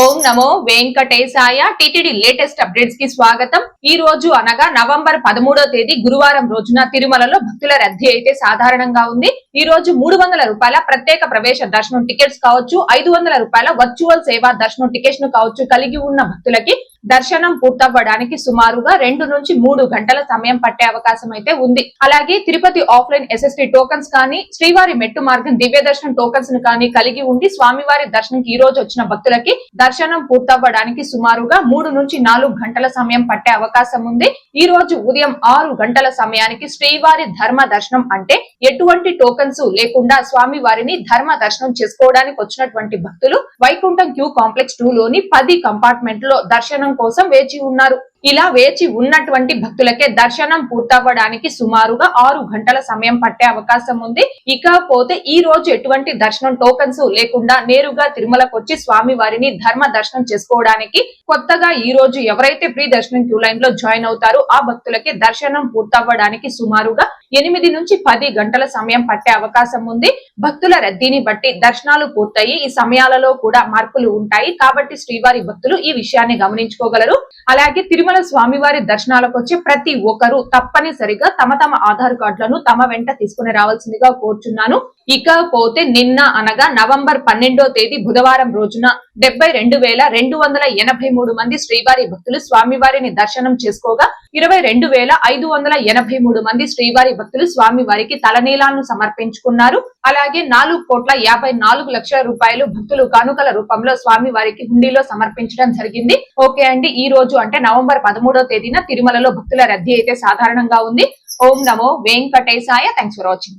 ఓం నమో వెంకటేశాయ. TTD latest అప్డేట్స్కి స్వాగతం. ఈ రోజు అనగా నవంబర్ పదమూడో తేదీ గురువారం రోజున తిరుమలలో భక్తుల రద్దీ అయితే సాధారణంగా ఉంది. ఈ రోజు మూడు వందల రూపాయల ప్రత్యేక ప్రవేశ దర్శనం టికెట్స్ కావచ్చు ఐదు వందల రూపాయల వర్చువల్ సేవా దర్శనం టికెట్స్ను కావచ్చు కలిగి ఉన్న భక్తులకి దర్శనం పూర్తవ్వడానికి సుమారుగా రెండు నుంచి మూడు గంటల సమయం పట్టే అవకాశం అయితే ఉంది. అలాగే తిరుపతి ఆఫ్లైన్ ఎస్ఎస్టీ టోకన్స్ కానీ శ్రీవారి మెట్టు మార్గం దివ్య దర్శనం టోకన్స్ను కానీ కలిగి ఉండి స్వామివారి దర్శనంకి ఈ రోజు వచ్చిన భక్తులకి దర్శనం పూర్తవ్వడానికి సుమారుగా మూడు నుంచి నాలుగు గంటల సమయం పట్టే అవకాశం ఉంది. ఈ రోజు ఉదయం ఆరు గంటల సమయానికి శ్రీవారి ధర్మ దర్శనం అంటే ఎటువంటి టోకన్స్ లేకుండా స్వామి వారిని ధర్మ దర్శనం చేసుకోవడానికి వచ్చినటువంటి భక్తులు వైకుంఠం క్యూ కాంప్లెక్స్ టూ లోని పది కంపార్ట్మెంట్లో దర్శనం కోసం వేచి ఉన్నారు. ఇలా వేచి ఉన్నటువంటి భక్తులకే దర్శనం పూర్తవ్వడానికి సుమారుగా ఆరు గంటల సమయం పట్టే అవకాశం ఉంది. ఇకపోతే ఈ రోజు ఎటువంటి దర్శనం టోకన్స్ లేకుండా నేరుగా తిరుమలకు వచ్చి స్వామి వారిని ధర్మ దర్శనం చేసుకోవడానికి కొత్తగా ఈ రోజు ఎవరైతే ప్రీ దర్శనం క్యూ లైన్లో జాయిన్ అవుతారో ఆ భక్తులకి దర్శనం పూర్తవ్వడానికి సుమారుగా ఎనిమిది నుంచి పది గంటల సమయం పట్టే అవకాశం ఉంది. భక్తుల రద్దీని బట్టి దర్శనాలు పూర్తయి ఈ సమయాలలో కూడా మార్పులు ఉంటాయి. కాబట్టి శ్రీవారి భక్తులు ఈ విషయాన్ని గమనించుకోగలరు. అలాగే తిరుమల స్వామివారి దర్శనాలకు వచ్చే ప్రతి ఒక్కరూ తప్పనిసరిగా తమ తమ ఆధార్ కార్డులను తమ వెంట తీసుకుని రావాల్సిందిగా కోరుచున్నాను. ఇకపోతే నిన్న అనగా నవంబర్ పన్నెండో తేదీ బుధవారం రోజున డెబ్బై రెండు వేల రెండు వందల ఎనభై మూడు మంది శ్రీవారి భక్తులు స్వామివారిని దర్శనం చేసుకోగా ఇరవై రెండు వేల ఐదు వందల ఎనభై మూడు మంది శ్రీవారి భక్తులు స్వామి వారికి తలనీలాలను సమర్పించుకున్నారు. అలాగే నాలుగు కోట్ల యాభై నాలుగు లక్షల రూపాయలు భక్తులు కానుకల రూపంలో స్వామి వారికి హుండీలో సమర్పించడం జరిగింది. ఓకే అండి ఈ రోజు అంటే నవంబర్ పదమూడో తేదీన తిరుమలలో భక్తుల రద్దీ అయితే సాధారణంగా ఉంది. ఓం నమో వెంకటేశాయ. Thanks for watching